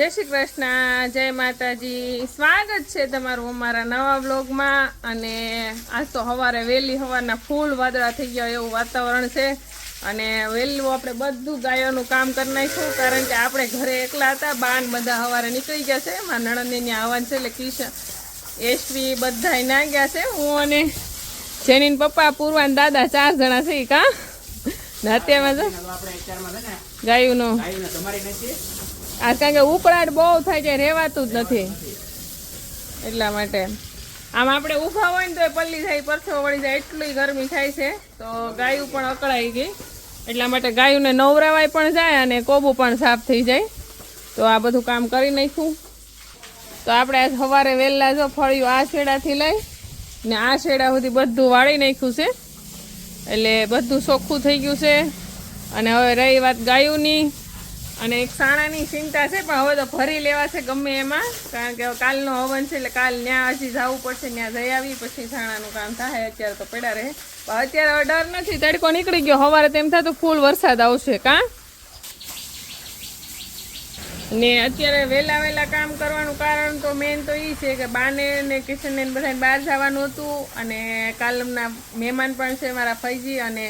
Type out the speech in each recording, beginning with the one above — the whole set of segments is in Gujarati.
જય શ્રી કૃષ્ણ જય માતાજી. સ્વાગત છે તમારું અમારા નવા બ્લોગમાં અને આજ તો સવારે વહેલી સવારના ફૂલ વાદળા થઈ ગયા એવું વાતાવરણ છે. અને વહેલું આપણે બધું ગાયોનું કામ કરી નાખ્યું કારણ કે આપણે ઘરે એકલા હતા બાન બધા સવારે નીકળી ગયા છે. મારા નણંદની આવવાનું છે એટલે કિશન એશવી બધા ના ગયા છે. હું અને જેની પપ્પા પૂર્વાન દાદા ચાર જણા છે કા અત્યારમાં છે ને આ કારણ કે ઉકળાટ બહુ થાય છે, રહેવાતું જ નથી. એટલા માટે. આમ આપણે ઊભા હોય ને તો એ પલ્લી થાય પરસેવો વળી જાય, એટલી ગરમી થાય છે. તો ગાયું પણ અકળાઈ ગઈ. એટલા માટે ગાયુંને નવરાવાય પણ જાય અને કોબું પણ સાફ થઈ જાય. તો આ બધું કામ કરી નાખ્યું. તો આપણે આ સવારે વહેલા જો ફળિયું આ શેડાથી લઈ ને આ શેડા સુધી બધું વાળી નાખ્યું છે. એટલે બધું ચોખ્ખું થઈ ગયું છે. અને હવે રહી વાત ગાયુંની. અને એક સાણાની ચિંતા છે, પણ હવે તો ભરી લેવા છે ગમે એમાં. કારણ કે કાલનો હવન છે એટલે કાલ ત્યાં હજી જવું પડશે ત્યાં જઈ આવી, પછી સાણાનું કામ થાય, અત્યારે તો પડ્યા રહે. પણ અત્યારે હવે ડર નથી, તડકો નીકળી ગયો. સવારે તેમ થતું ફૂલ વરસાદ આવશે, કાં? ને અત્યારે વહેલા વહેલા કામ કરવાનું કારણ તો મેન તો એ છે કે બાને ને કિશનને બધાને બહાર જવાનું હતું અને કાલના મહેમાન પણ છે મારા ફૈજી અને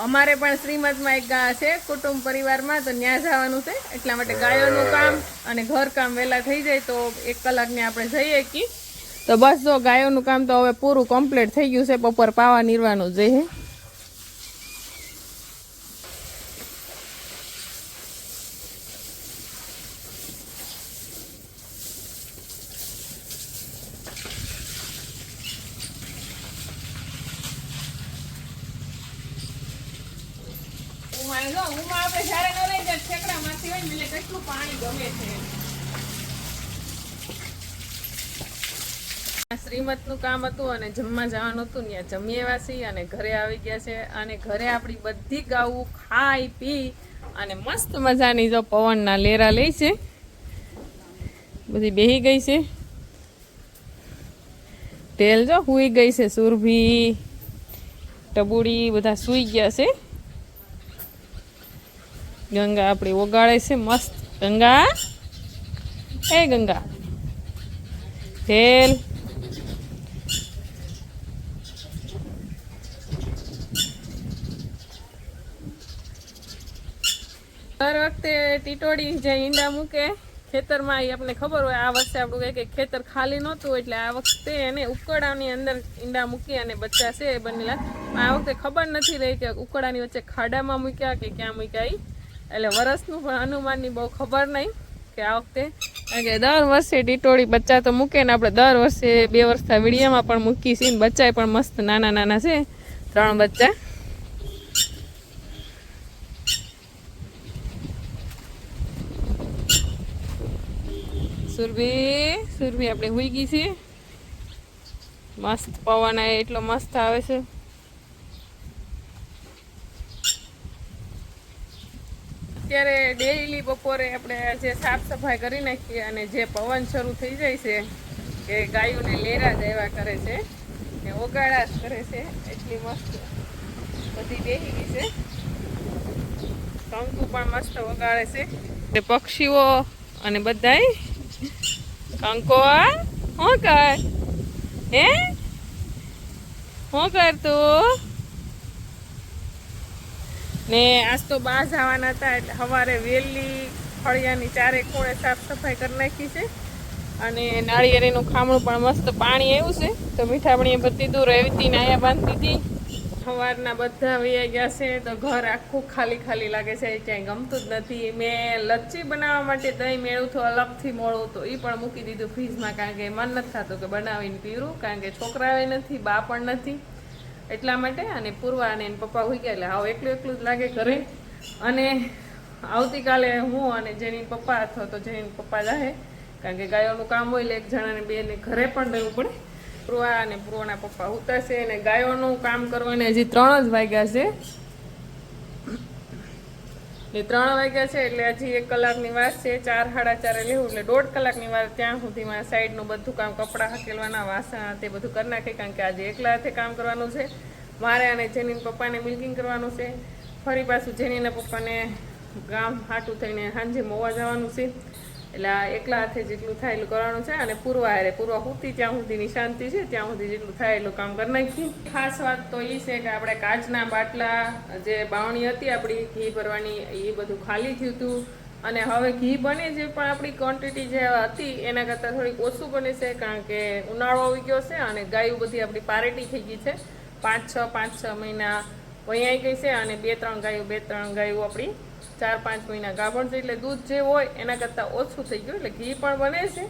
અમારે પણ શ્રીમદમાં એક ગા છે, કુટુંબ પરિવારમાં, તો ત્યાં જવાનું છે. એટલા માટે ગાયોનું કામ અને ઘર કામ વહેલા થઈ જાય તો એક કલાકને આપણે જઈએ કી. તો બસ જો ગાયોનું કામ તો હવે પૂરું કમ્પ્લીટ થઈ ગયું છે, બપોર પાવા નીરવાનું જ છે ઉમાં જો શ્રીમતનું કામ હતું અને જમવા જવાનું હતું ત્યાં જમીએ વાસી અને ઘરે આવી ગયા છે. અને ઘરે આપણી બધી ગાવું ખાઈ પી અને મસ્ત મજાની જો પવનના લેરા લે છે. બધી બેહી ગઈ છે. તેલ જો હુઈ ગઈ છે, સુરભી, ટબુડી બધા સૂઈ ગયા છે. ગંગા આપણી ઓગાળે છે મસ્ત. ગંગા? એ ગંગા. તેલ દર વખતે ટીટોડી જે ઈંડા મૂકે, ખેતરમાં એ આપણને ખબર હોય, આ વર્ષે આપણું કંઈ કંઈ ખેતર ખાલી નહોતું, એટલે આ વખતે એને ઉકળાની અંદર ઈંડા મૂકી અને બચ્ચા છે એ બનેલા. આ વખતે ખબર નથી રહી કે ઉકળાની વચ્ચે ખાડામાં મૂક્યા કે ક્યાં મૂક્યા ઈ. એટલે વરસનું પણ અનુમાનની બહુ ખબર નહીં કે આ વખતે. કારણ કે દર વર્ષે ટીટોળી બચ્ચા તો મૂકે ને આપણે દર વર્ષે બે વર્ષના વીડિયામાં પણ મૂકી છે ને બચ્ચા પણ મસ્ત નાના નાના છે, ત્રણ બચ્ચા. સુરભી સુરભી આપણે હુઈ ગઈ છે. મસ્ત પવન એટલો મસ્ત આવે છે. અત્યારે ડેઈલી બપોરે આપણે જે સાફ સફાઈ કરી નાખીએ અને જે પવન શરૂ થઈ જાય છે કે ગાયોને લેરા એવા કરે છે, ને ઓગાળા જ કરે છે, એટલી મસ્ત બધી બેહી છે. કંકુ પણ મસ્ત વગાડે છે. તે પક્ષીઓ અને બધાય, કંકો શું કર? હે? શું કર તું? ને આજ તો બહાર જવાના હતા એટલે સવારે વહેલી ફળિયાની ચારે ખોળે સાફ સફાઈ કરી નાખી છે. અને નાળિયેરીનું ખામણું પણ મસ્ત પાણી આવ્યું છે. તો મીઠામણીએ બધી દૂર રેવતી નાયા બાંધી હતી. સવારના બધા વૈયા ગયા છે તો ઘર આખું ખાલી ખાલી લાગે છે. ક્યાંય ગમતું જ નથી. મેં લચ્છી બનાવવા માટે દહીં મેળવું હતું, અલગથી મોળું તો એ પણ મૂકી દીધું ફ્રીજમાં કારણ કે મન નથી થતું કે બનાવીને પીવું કારણ કે છોકરાએ નથી, બા પણ નથી. એટલા માટે અને પૂર્વા અને એના પપ્પા હોઈ ગયા એટલે હાવ એકલું એકલું જ લાગે ઘરે. અને આવતીકાલે હું અને જેની પપ્પા અથવા તો જેની પપ્પા જાહે, કારણ કે ગાયોનું કામ હોય એટલે એક જણાને બેને ઘરે પણ રહેવું પડે. પૂર્વા અને પૂર્વાના પપ્પા ઉતારશે અને ગાયોનું કામ કરવાને હજી ત્રણ જ વાગ્યા છે. ને ત્રણ વાગ્યા છે એટલે હજી એક કલાકની વાર છે, ચાર સાડા ચારે લેવું એટલે દોઢ કલાકની વાર ત્યાં સુધીમાં સાઈડનું બધું કામ, કપડાં હકેલવાના, વાસણ તે બધું કરી નાખે કારણ કે આજે એકલા હાથે કામ કરવાનું છે. મારે અને જેની પપ્પાને મિલ્કિંગ કરવાનું છે. ફરી પાછું જેનીના પપ્પાને ગામ હાટું થઈને સાંજે મોવા જવાનું છે. એટલે આ એકલા હાથે જેટલું થાય એટલું કરવાનું છે અને પૂર્વા હારે, પૂર્વા હુતી ત્યાં સુધીની શાંતિ છે, ત્યાં સુધી જેટલું થાય એટલું કામ કરી નાખી ખાસ વાત તો એ છે કે આપણે કાચના બાટલા, જે બાવણી હતી આપણી, ઘી ભરવાની એ બધું ખાલી થયું હતું અને હવે ઘી બને જે પણ આપણી ક્વોન્ટિટી જે હતી, એના કરતાં થોડીક ઓછું બને છે, કારણ કે ઉનાળો આવી ગયો છે અને ગાયું બધી આપણી પારેટી થઈ ગઈ છે. પાંચ છ પાંચ છ મહિના વૈયાઈ ગઈ છે અને બે, ત્રણ ગાયો, બે, ત્રણ ગાયો આપણી ચાર, પાંચ મહિના ગાભણ છે એટલે દૂધ જે હોય એના કરતાં ઓછું થઈ ગયું, એટલે ઘી પણ બને છે,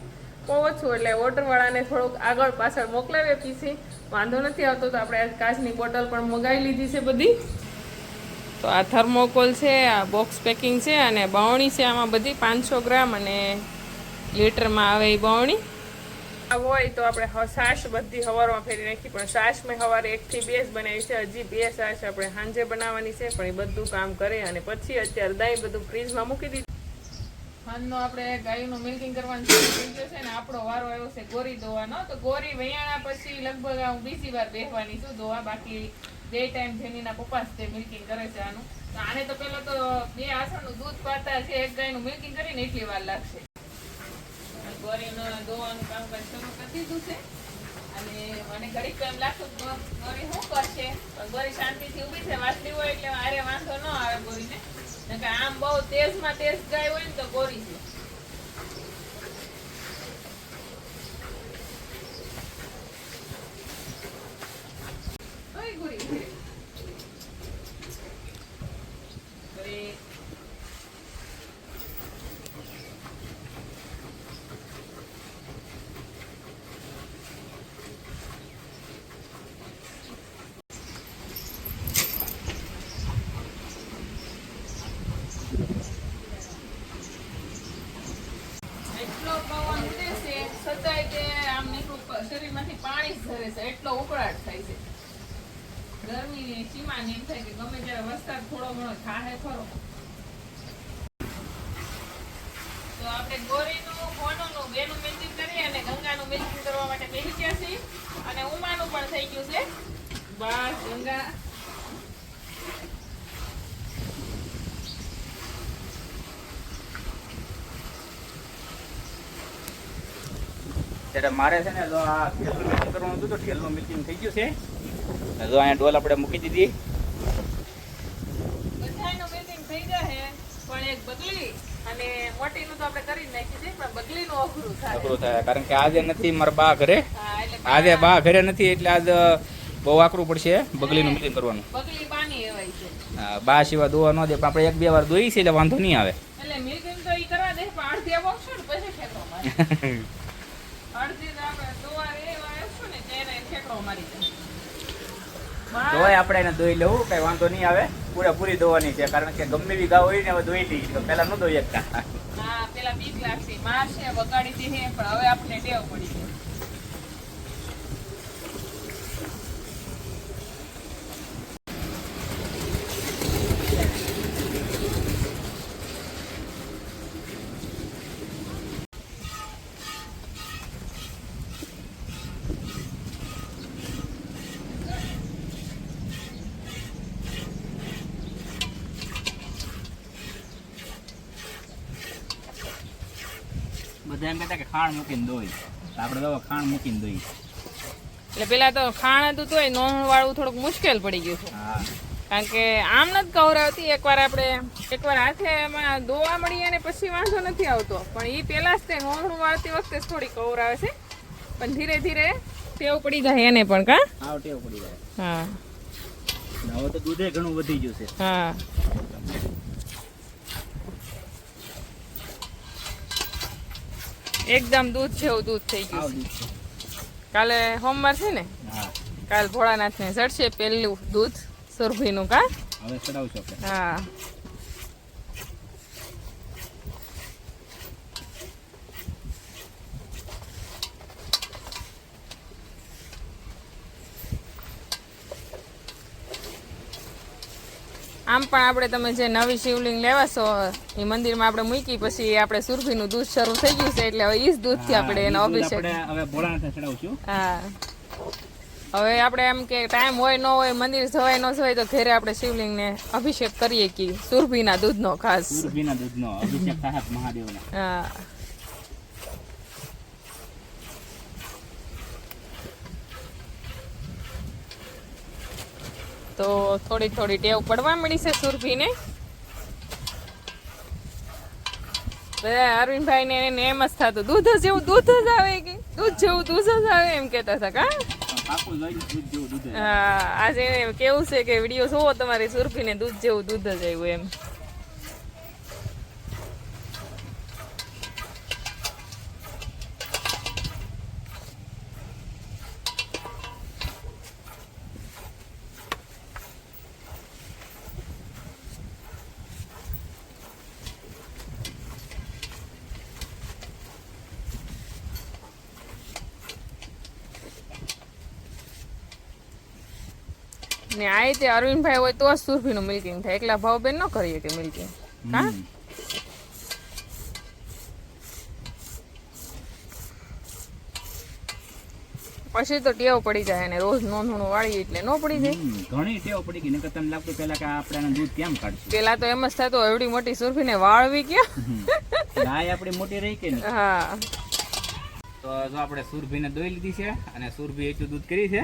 બહુ ઓછું, એટલે ઓર્ડરવાળાને થોડુંક આગળ પાછળ મોકલાવી આપી વાંધો નથી આવતો તો આપણે આ કાચની બોટલ પણ મંગાવી લીધી છે બધી. તો આ થર્મોકોલ છે, આ બોક્સ પેકિંગ છે અને બાવણી છે આમાં બધી, પાંચસો ગ્રામ અને લીટરમાં આવે એ બાવણી. હોય તો આપણે સાસ બધી હવારમાં ફેરી નાખી, પણ સાસ મેં સવારે એકથી બે બનાવી છે. હજી બે સાસ આપણે સાંજે બનાવવાની છે, પણ એ બધું કામ કરે અને પછી અત્યારે દહીં બધું ફ્રીજમાં મૂકી દીધું. સાંજનો આપણે ગાયનું મિલ્કિંગ કરવાનું છે ને, આપણો વારો આવ્યો છે ગોરી ધોવાનો તો ગોરી વૈયાણા પછી લગભગ હું બીજી વાર બેસવાની છું ધોવા બાકી બે ટાઈમ જેનીના પપ્પા તે મિલ્કિંગ કરે છે આનું. આને તો પેલો તો બે આસણનું દૂધ પાતા છે, એક ગાયનું મિલ્કિંગ કરીને એટલી વાર લાગશે. ગોરીનો દોવાનું કામકાજ શરૂ કરી દીધું છે. અને મને ઘડીક એમ લાગતું ગોરી શું કરશે? પણ ગોરી શાંતિથી ઊભી છે, વાસળી હોય એટલે આરે વાંધો ન આવે ગોરીને. નકર આમ બહુ તેજમાં તેજ ગાય હોય ને તો ગોરી છે ઓય ગોરી ઊભી રહે. ગોરી એટલો પવન ઉડે છે છતાંય તે આમ નીકળું પ- શરીરમાંથી પાણી જ ઝરે છે એટલો ઉકળાટ થાય છે ગરમીની સીમા ને એમ થાય કે ગમે ત્યારે ઉમાનું પણ થઈ ગયું છે મારે છે ને, જો આ ઢેલનું મિલ્કિંગ કરવાનું હતું તો ઢેલનું મિલ્કિંગ થઈ ગયું છે. જો અહીંયા ડોલ આપણે મૂકી દીધી બધાયનું મિલ્કિંગ થઈ જાય પણ એક બગલી અને મોટીનું તો આપણે કરી નાખી છે પણ બગલીનું અઘરું થાય. અઘરું થાય કારણ કે આજે નથી મારા બા ઘરે. આજે બા ઘરે નથી એટલે આજ બહુ આકરું પડશે બગલીનું મિલ્કિંગ કરવાનું. બગલી બાની એવાય છે. બા સિવાય દોવા ન દે પણ આપણે એક બે વાર દોઈ છે એટલે વાંધો નહીં આવે. એટલે મિલિંગ તો એ કરવા દે પણ અડધી આવશું ને પછી ઠેકડો મારે અડધી તો આપણે દોવા એવા આવશું ને ત્યારે ઠેકડો મારી જાય દોય આપણે એને દોઈ લેવું, કઈ વાંધો નહીં આવે. પૂરેપૂરી દોવાની છે, કારણ કે ગમે બી ગાવ હોય ને હવે દોઈ લઈ તો પેલા ન શકતા હા પેલા બીક લાગશે. મારશે, વગાડી દે પણ હવે આપણે ટેવ પડી બધા એમ કહેતા કે ખાણ મૂકીને દોઈ. તો આપણે દવા ખાણ મૂકીને દોઈ. એટલે પેલા તો ખાણ હતું તોય નોંધ વાળવું થોડુંક મુશ્કેલ પડી ગયું છે હા. કારણ કે આમ નથી કવરાવતી એકવાર આપણે એકવાર હાથે એમાં દોવા મળીએ ને પછી વાંધો નથી આવતો. પણ એ પહેલાં જ તે નોંધણું વાળતી વખતે થોડી કવરાવે છે. પણ ધીરે ધીરે ટેવ પડી જાય એને પણ કા? હા ટેવ પડી જાય. હા. હવે તો દૂધે ઘણું વધી ગયું છે. હા. એકદમ દૂધ જેવું દૂધ થઈ ગયું. કાલે સોમવાર છે ને? કાલ ભોળાનાથને ચડશે પહેલું દૂધ સુરભીનું કા? હા. આમ પણ આપણે તમે જે નવી શિવલિંગ લેવા છો એ મંદિરમાં આપણે મૂકી પછી આપણે સુરભીનું દૂધ શરૂ થઈ ગયું છે એટલે હવે ઈ જ દૂધથી આપણે એનો અભિષેક. હવે ચડાવશું. હા. હવે આપણે એમ કે ટાઈમ હોય ન હોય મંદિર જવાય ન જવાય તો ઘરે આપણે શિવલિંગને અભિષેક કરીએ કે સુરભીના દૂધનો ખાસ. સુરભીના દૂધનો અભિષેક થાય હા. તો થોડી થોડી ટેવ પડવા મળી છે સુરભીને. અરવિંદભાઈ ને એને એમ જ થતું દૂધ જ જેવું દૂધ જ આવે કે? દૂધ જેવું દૂધ જ આવે એમ કહેતા હતા કા. હા, આજે કેવું છે કે વીડિયો જોવો તમારી સુરભીને દૂધ જેવું દૂધ જ આવ્યું એમ. ને આ રીતે અરવિંદભાઈ હોય તો જ સુરભીનું મિલ્કિંગ થાય. એકલા ભાવબેન ન કરીએ કે મિલ્કિંગ હા? પછી તો ટેવ પડી જાય અને રોજ નોંધણું વાળી એટલે નો પડી જાય. ઘણી ટેવ પડી ગઈ. નકર તમને લાગતું પેલા કે આપણે દૂધ કેમ કાઢશું? પેલા તો એમ જ થતું એવડી મોટી સુરભીને વાળવી ક્યાં. ગાય આપણી મોટી રહી કે નહીં? હા. તો જો આપણે સુરભીને દોઈ લીધી છે અને સુરભી એટલું દૂધ કરી છે.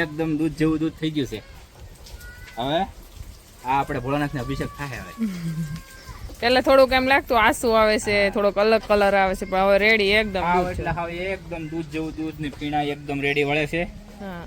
એકદમ દૂધ જેવું દૂધ થઈ ગયું છે. હવે આ આપણે ભોળાનાથને અભિષેક થાય હવે. પેલા થોડુંક એમ લાગતું આંસુ આવે છે થોડોક અલગ કલર આવે છે પણ હવે રેડી એકદમ એટલે હવે એકદમ દૂધ જેવું દૂધની પીણા એકદમ રેડી વળે છે. હા.